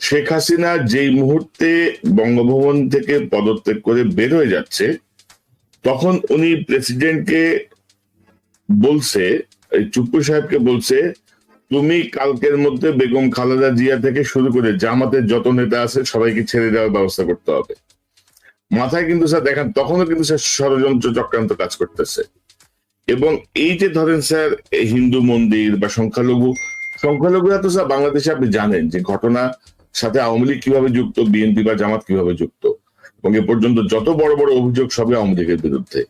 শেখ হাসিনা যেই মুহূর্তে বঙ্গভবন থেকে পদত্যাগ করে বের হয়ে যাচ্ছে, তখন উনি প্রেসিডেন্টকে বলছে চুপ্পু সাহেবকে বলছে, তুমি কালকের মধ্যে বেগম খালেদা জিয়া থেকে শুরু করে জামাতের যত নেতা আছে সবাইকে ছেড়ে দেওয়ার ব্যবস্থা করতে হবে। মাথায় কিন্তু স্যার দেখেন, তখনও কিন্তু স্যার ষড়যন্ত্র চক্রান্ত কাজ করতেছে। এবং এই যে ধরেন স্যার হিন্দু মন্দির বা সংখ্যালঘু, সংখ্যালঘুরা তো স্যার বাংলাদেশে আপনি জানেন যে ঘটনা সাথে আওয়ামী লীগ কীভাবে যুক্ত বিএনপি বা জামাত কীভাবে যুক্ত? এবং এ পর্যন্ত যত বড় বড় অভিযোগ সবই আওয়ামী লীগের বিরুদ্ধে।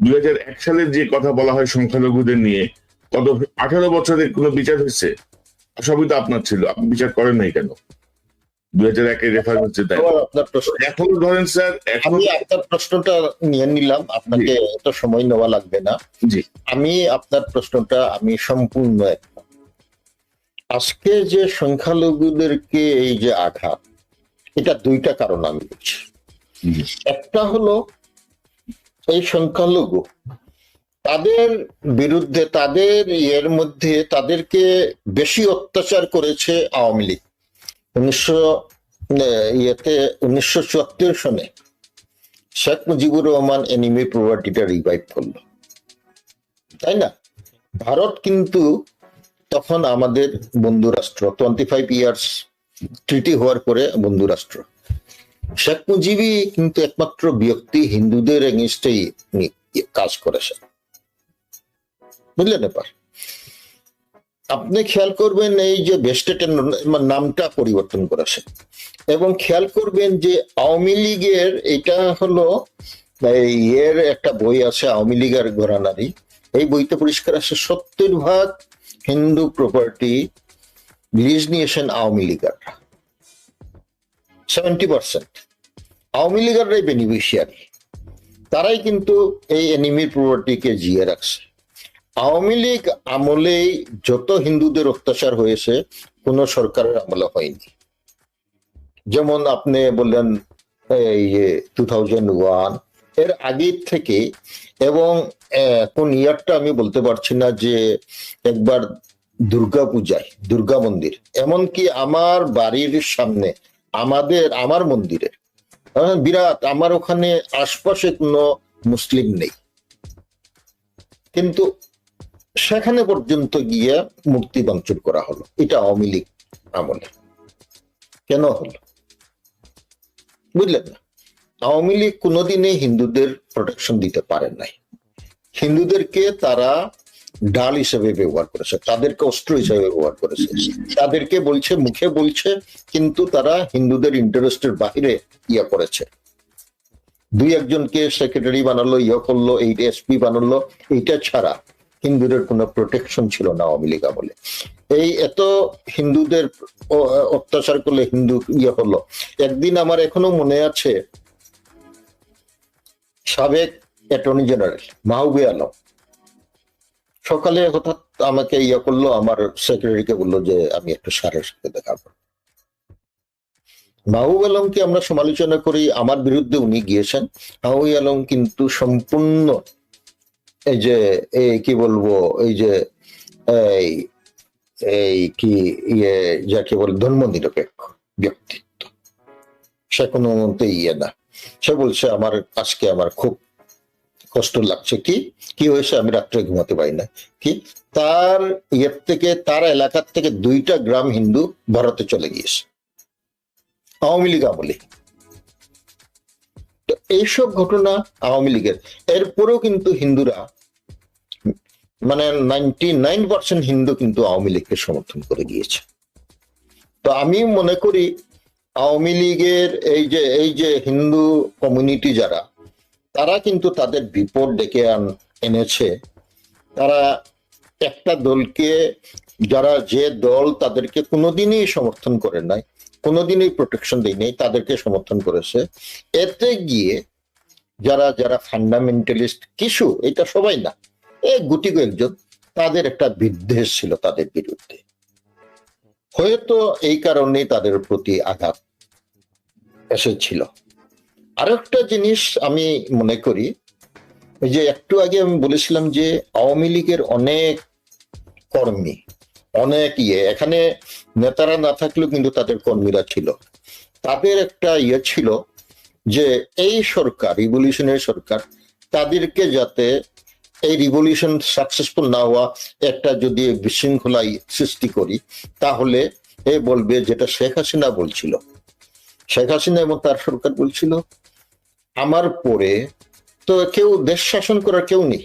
দুই সালের যে কথা বলা হয় সংখ্যালঘুদের নিয়ে গত আঠারো বছরে কোনো বিচার হয়েছে? সবই তো আপনার ছিল আপনি বিচার করেন নাই কেন? দুই হাজার একের রেফারেন্স প্রশ্ন। এখনও ধরেন স্যার এখন আমি আপনার প্রশ্নটা নিয়ে নিলাম আপনাকে এত সময় নেওয়া লাগবে না। জি। আমি আপনার প্রশ্নটা আমি সম্পূর্ণ। আজকে যে সংখ্যালঘুদেরকে এই যে আঘাত, এটা দুইটা কারণ আমি বলছি। একটা হলো, এই সংখ্যালঘু, তাদের বিরুদ্ধে, তাদের ইয়ের মধ্যে তাদেরকে বেশি অত্যাচার করেছে আওয়ামী লীগ। উনিশশো ইয়েতে উনিশশো চুয়াত্তর সনে শেখ মুজিবুর রহমান এনিমি প্রপার্টিটা রিভাইভ করল। তাই না? ভারত কিন্তু তখন আমাদের বন্ধু রাষ্ট্র টোয়েন্টি ফাইভ ইয়ার্স ট্রিটি হওয়ার পরে বন্ধু রাষ্ট্র শেখ মুজিবই কিন্তু একমাত্র ব্যক্তি হিন্দুদের এগেনস্টেই কাজ করেছেন বুঝলেন এবার আপনি খেয়াল করবেন এই যে বেস্টেটের নামটা পরিবর্তন করেছে। এবং খেয়াল করবেন যে আওয়ামী লীগের এটা হলো এর একটা বই আছে, আওয়ামী লীগের ঘোরানারি এই বইতে পরিষ্কার আছে, সত্তর ভাগ হিন্দু প্রপার্টি লিজ নিয়েছেন আওয়ামী লীগাররা সেভেন্টি পার্সেন্ট আওয়ামী লীগাররাই বেনিফিশিয়ারি তারাই কিন্তু এই এনিমির প্রপার্টিকে জিয়ে রাখছে। আওয়ামী লীগ আমলেই যত হিন্দুদের অত্যাচার হয়েছে, কোন সরকারের আমলে হয়নি। যেমন আপনি বললেন, এই টু থাউজেন্ড ওয়ান এর আগের থেকে এবং কোন ইয়ারটা আমি বলতে পারছি না যে একবার দুর্গা পূজায় দুর্গা মন্দির। এমনকি আমার বাড়ির সামনে আমাদের আমার মন্দিরে আহ, বিরাট আমার ওখানে আশপাশে কোনো মুসলিম নেই। কিন্তু সেখানে পর্যন্ত গিয়ে মূর্তি ভাঙচুর করা হলো। এটা আওয়ামী লীগ আমলে। কেন হলো? বুঝলেন না? আওয়ামী লীগ কোনোদিনই হিন্দুদের প্রোটেকশন দিতে পারেন নাই। হিন্দুদেরকে তারা ডাল হিসেবে ব্যবহার করেছে, তাদেরকে অস্ত্র হিসেবে ব্যবহার করেছে, তাদেরকে বলছে, মুখে বলছে, কিন্তু তারা হিন্দুদের ইন্টারেস্টের বাইরে ইয়া করেছে। দুই একজনকে সেক্রেটারি বানালো ইয়ে করল, এই এসপি বানালো, এইটা ছাড়া হিন্দুদের কোনো প্রোটেকশন ছিল না আওয়ামী লীগ আমলে। এই এত হিন্দুদের অত্যাচার করলে হিন্দু ইয়ে হলো একদিন আমার এখনও মনে আছে সাবেক অ্যাটর্নি জেনারেল মাহবুবে আলম। সকালে হঠাৎ আমাকে ইয়ে করল, আমার সেক্রেটারিকে বলল যে, আমি একটু স্যারের সাথে দেখা করব। মাহবুব আলমকে আমরা সমালোচনা করি, আমার বিরুদ্ধে উনি গিয়েছেন। মাহবুব আলম কিন্তু সম্পূর্ণ এই যে এই কি বলব, এই যে, এই এই কি ইয়ে যাকে বলে ধর্ম নিরপেক্ষ ব্যক্তিত্ব। সে কোনো মতে ইয়ে না। সে বলছে, আমার আজকে আমার খুব কষ্ট লাগছে। কি? কি হয়েছে? আমি রাত্রে ঘুমাতে পারি না। কি? তার ইয়ের থেকে, তার এলাকার থেকে দুইটা গ্রাম হিন্দু ভারতে চলে গিয়েছে। আওয়ামী লীগ আমলে। তো এইসব ঘটনা আওয়ামী লীগের। এরপরেও কিন্তু হিন্দুরা মানে নাইনটি নাইন পার্সেন্ট হিন্দু কিন্তু আওয়ামী লীগকে সমর্থন করে গিয়েছে। তো আমি মনে করি আওয়ামী লীগের এই যে এই যে হিন্দু কমিউনিটি যারা, তারা কিন্তু তাদের বিপদ ডেকে আন, এনেছে। তারা একটা দলকে, যারা যে দল তাদেরকে কোনোদিনই সমর্থন করে নাই, কোনোদিনই প্রোটেকশন দেয় নাই, তাদেরকে সমর্থন করেছে। এতে গিয়ে যারা যারা ফান্ডামেন্টালিস্ট কিছু, এটা সবাই না, এ গুটি কয়েকজন, তাদের একটা বিদ্বেষ ছিল তাদের বিরুদ্ধে। হয়তো এই কারণেই তাদের প্রতি আঘাত এসেছিল। আরেকটা জিনিস আমি মনে করি যে একটু আগে আমি বলেছিলাম যে আওয়ামী লীগের অনেক কর্মী, অনেক ইয়ে এখানে নেতারা না থাকলেও কিন্তু তাদের কর্মীরা ছিল। তাদের একটা ইয়ে ছিল যে এই সরকার রিভলিউশনের সরকার, তাদেরকে যাতে এই রিভলিউশন সাকসেসফুল না হওয়া একটা যদি বিশৃঙ্খলা সৃষ্টি করি, তাহলে এ বলবে যেটা শেখ হাসিনা বলছিল। শেখ হাসিনা এবং তার সরকার বলছিল আমার পরে তো কেউ দেশ শাসন করার কেউ নেই।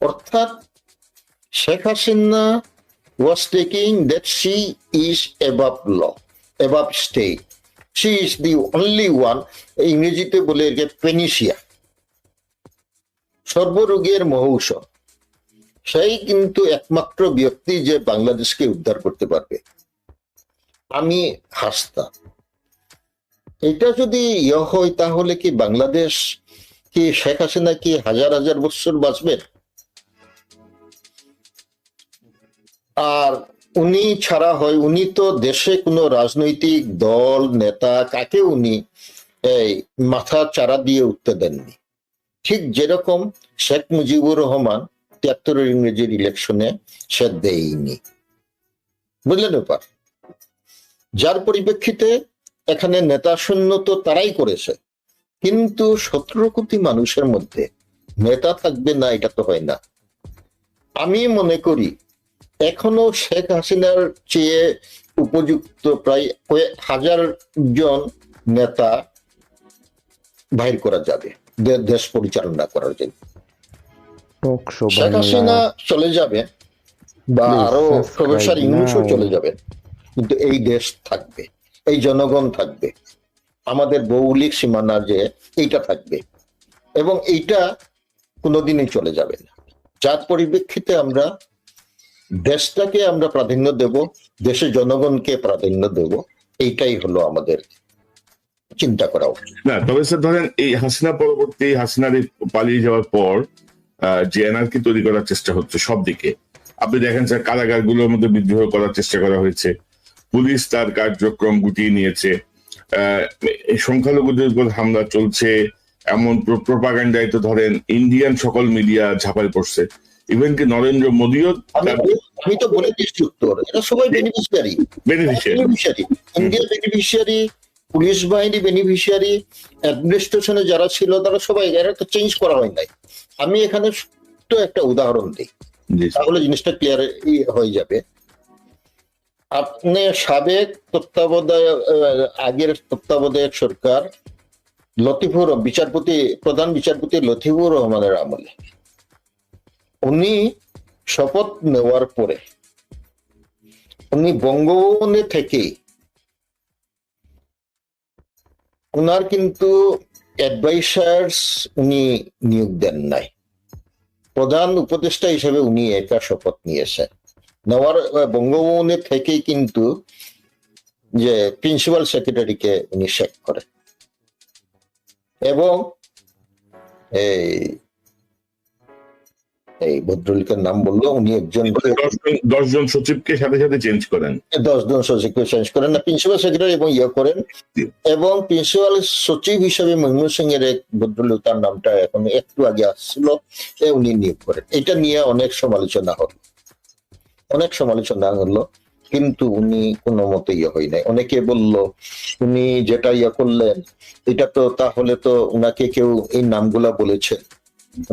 অর্থাৎ Sheikh Hasina was taking that she is above law, above state. She is the only one, ইংরেজিতে বলে একে পেনিসিয়া সর্বরোগের মহৌষধ। সেই কিন্তু একমাত্র ব্যক্তি যে বাংলাদেশকে উদ্ধার করতে পারবে। আমি হাসতাম। এটা যদি ইয়ে হয়, তাহলে কি বাংলাদেশ কি শেখ হাসিনা কি হাজার হাজার বছর বাঁচবেন আর উনি ছাড়া হয়, উনি তো দেশে কোনো রাজনৈতিক দল, নেতা কাকে উনি এই মাথা চারা দিয়ে উঠতে দেননি? ঠিক যেরকম শেখ মুজিবুর রহমান তিয়াত্তরের ইংরেজির ইলেকশনে সে দেয়নি। বুঝলেন ব্যাপার? যার পরিপ্রেক্ষিতে এখানে নেতা শূন্য তো তারাই করেছে। কিন্তু সতেরো কোটি মানুষের মধ্যে নেতা থাকবে না এটা তো হয় না। আমি মনে করি এখনও শেখ হাসিনার চেয়ে উপযুক্ত প্রায় কয়েক হাজার জন নেতা বাহির করা যাবে দেশ পরিচালনা করার জন্য। শেখ হাসিনা চলে যাবে বা আরও প্রফেসর ইউনুসও চলে যাবে কিন্তু এই দেশ থাকবে। এই জনগণ থাকবে। আমাদের ভৌগোলিক সীমানা যে, এইটা থাকবে। এবং এইটা কোনোদিনই চলে যাবে না। যার পরিপ্রেক্ষিতে আমরা দেশটাকে আমরা প্রাধান্য দেব, দেশের জনগণকে প্রাধান্য দেব, এইটাই হলো আমাদের চিন্তা করা উচিত। না, তবে স্যার ধরেন, এই হাসিনা পরবর্তী, হাসিনার পালিয়ে যাওয়ার পর যে এনআরকি তৈরি করার চেষ্টা হচ্ছে সব দিকে আপনি দেখেন স্যার কারাগারগুলোর মধ্যে বিদ্রোহ করার চেষ্টা করা হয়েছে। পুলিশ তার কার্যক্রম গুটিয়ে নিয়েছে। সংখ্যালঘুদের উপর হামলা চলছে এমন প্রোপাগান্ডায় তো ধরেন ইন্ডিয়ান সকল মিডিয়া ঝাঁপাই পড়ছে। ইভেন কি নরেন্দ্র মোদীও আমি তো বলে দিচ্ছি উত্তর। এরা সবাই বেনিফিশিয়ারি বেনিফিশিয়ারি ইন্ডিয়ার বেনিফিশিয়ারি পুলিশ বাহিনী বেনিফিশিয়ারি অ্যাডমিনিস্ট্রেশনে যারা ছিল তারা সবাই এরা তো চেঞ্জ করা হয় নাই। আমি এখানে তো একটা উদাহরণ দিই। তাহলে জিনিসটা ক্লিয়ার হয়ে যাবে। আপনি সাবেক তত্ত্বাবধায়ক আগের তত্ত্বাবধায়ক সরকার লতিফুর বিচারপতি, প্রধান বিচারপতি লতিফুর রহমানের আমলে। উনি শপথ নেওয়ার পরে, উনি বঙ্গভবনে থেকেই ওনার কিন্তু অ্যাডভাইসার্স উনি নিয়োগ দেন নাই। প্রধান উপদেষ্টা হিসেবে উনি একা শপথ নিয়েছেন। নেওয়ার বঙ্গভবনে থেকেই কিন্তু যে প্রিন্সিপাল সেক্রেটারিকে উনি শেক করেন। এবং এই এই ভদ্রলিকের নাম বলল উনি একজন দশজন দশজন সচিবকে সাথে সাথে চেঞ্জ করেন। দশ জন সচিবকে চেঞ্জ করেন না প্রিন্সিপাল সেক্রেটারি এবং ইয়ে করেন। এবং প্রিন্সিপাল সচিব হিসেবে মনমোহন সিং এর এক ভদ্রলোক তার নামটা এখন একটু আগে আসছিল উনি নিয়োগ করেন। এটা নিয়ে অনেক সমালোচনা হলো। অনেক সমালোচনা হলো, কিন্তু উনি কোনো মতে ইয়ে হয় নাই অনেকে বলল, উনি যেটা ইয়ে করলেন, এটা তো তাহলে তো উনাকে কেউ এই নামগুলা বলেছেন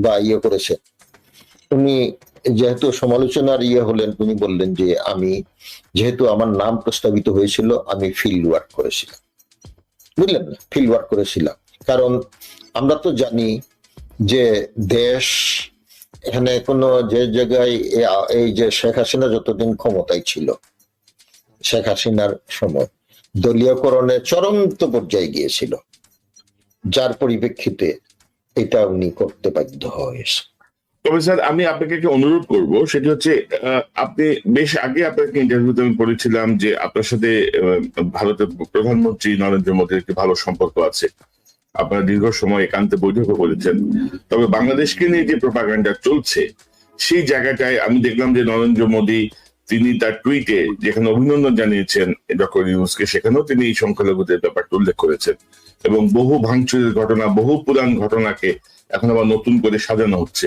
বা ইয়ে করেছে। উনি যেহেতু সমালোচনার ইয়ে হলেন, উনি বললেন যে, আমি যেহেতু আমার নাম প্রস্তাবিত হয়েছিল, আমি ফিল্ড ওয়ার্ক করেছিলাম। বুঝলেন? না ফিল্ড ওয়ার্ক করেছিলাম। কারণ আমরা তো জানি যে দেশ এখানে কোনো যে জায়গায় এই যে শেখ হাসিনা যতদিন ক্ষমতায় ছিল, শেখ হাসিনার সময় দলীয়করণের চরমন্ত পর্যায়ে গিয়েছিল। যার পরিপ্রেক্ষিতে এটা উনি করতে বাধ্য হয়েছে। তবে স্যার, আমি আপনাকে একটা অনুরোধ করব, সেটি হচ্ছে আপনি বেশ আগে আপনাকে ইন্টারভিউতে আমি পড়েছিলাম যে আপনার সাথে ভারতের প্রধানমন্ত্রী নরেন্দ্র মোদীর একটি ভালো সম্পর্ক আছে। আপনারা দীর্ঘ সময় একান্তে বৈঠকও করেছেন। তবে বাংলাদেশকে নিয়ে যে প্রপাগান্ডা চলছে, সেই জায়গাটায় আমি দেখলাম যে নরেন্দ্র মোদী, তিনি তার টুইটে যেখানে অভিনন্দন জানিয়েছেন ডক্টর ইউনুসকে, সেখানেও তিনি এই সংখ্যালঘুদের ব্যাপারটা উল্লেখ করেছেন। এবং বহু ভাঙচুরের ঘটনা, বহু পুরান ঘটনাকে এখন আবার নতুন করে সাজানো হচ্ছে।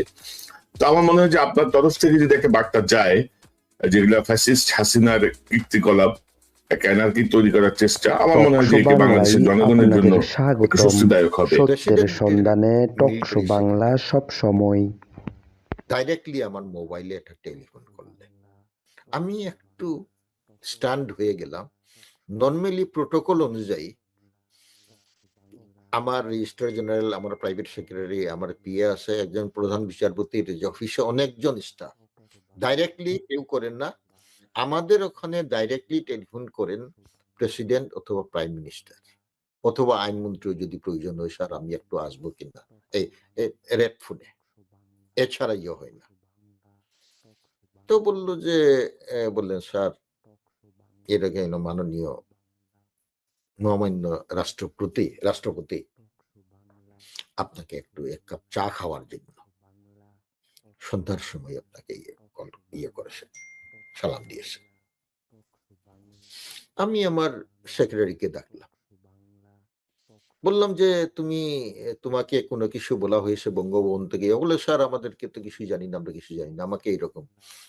তো আমার মনে হয় যে আপনার তরফ থেকে যদি একটা বার্তা যায়, যেগুলা ফ্যাসিস্ট হাসিনার কীর্তিকলাপ এক তৈরি করার চেষ্টা। আমার মনে হয় যে এটি বাংলাদেশের জনগণের জন্য স্বস্তিদায়ক হবে। সত্যের সন্ধানে টকশো বাংলা সব সময়। ডাইরেক্টলি আমার মোবাইলে একটা টেলিফোন করলেন আমি একটু স্ট্যান্ড হয়ে গেলাম। নর্মালি প্রোটোকল অনুযায়ী আমার রেজিস্ট্রার জেনারেল আমার প্রাইভেট সেক্রেটারি আমার পিএ আছে একজন প্রধান বিচারপতির অফিসে অনেকজন স্টাফ ডাইরেক্টলি কেউ করেন না। আমাদের ওখানে ডাইরেক্টলি টেলিফোন করেন প্রেসিডেন্ট অথবা প্রাইম মিনিস্টার অথবা আইনমন্ত্রী যদি প্রয়োজন হয়, স্যার, আমি একটু আসব কিনা? এই রেড ফোনে এছাড়া ইয়ে হয় না। তো বলল যে বললেন, স্যার এটা কেন মাননীয় মহামান্য রাষ্ট্রপতি রাষ্ট্রপতি, আপনাকে একটু এক কাপ চা খাওয়ার জন্য। সন্ধ্যার সময় আপনাকে ইয়ে কল ইয়ে করেছে সালাম দিয়েছে। আমি আমার সেক্রেটারিকে ডাকলাম। বললাম যে, তুমি, তোমাকে কোনো কিছু বলা হয়েছে বঙ্গভবন থেকে? বলে, স্যার, আমাদেরকে তো কিছু জানি না, আমরা কিছু জানি না, আমাকে এরকম,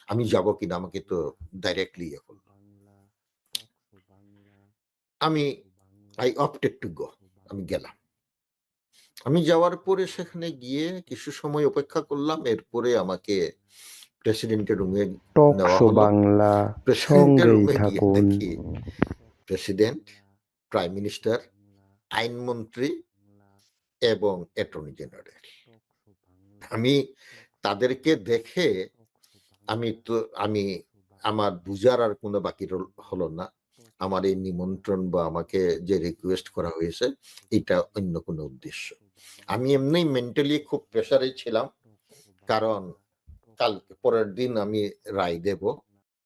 আমি যাব কিনা, আমাকে তো ডাইরেক্টলি ইয়ে করল। আমি আই অপটেড টু গো আমি গেলাম। আমি যাওয়ার পরে সেখানে গিয়ে কিছু সময় অপেক্ষা করলাম, এরপরে আমাকে প্রেসিডেন্টের রুমে টকশো বাংলা সঙ্গেই থাকুন দেখি প্রেসিডেন্ট প্রাইম মিনিস্টার আইনমন্ত্রী এবং অ্যাটর্নি জেনারেল আমি তাদেরকে দেখে আমি তো আমি আমার বুঝার আর কোনো বাকি হলো না। আমার এই নিমন্ত্রণ বা আমাকে যে রিকোয়েস্ট করা হয়েছে এটা অন্য কোনো উদ্দেশ্য। আমি এমনি মেন্টালি খুব প্রেসারে ছিলাম কারণ কাল পরের দিন আমি রায় দেব।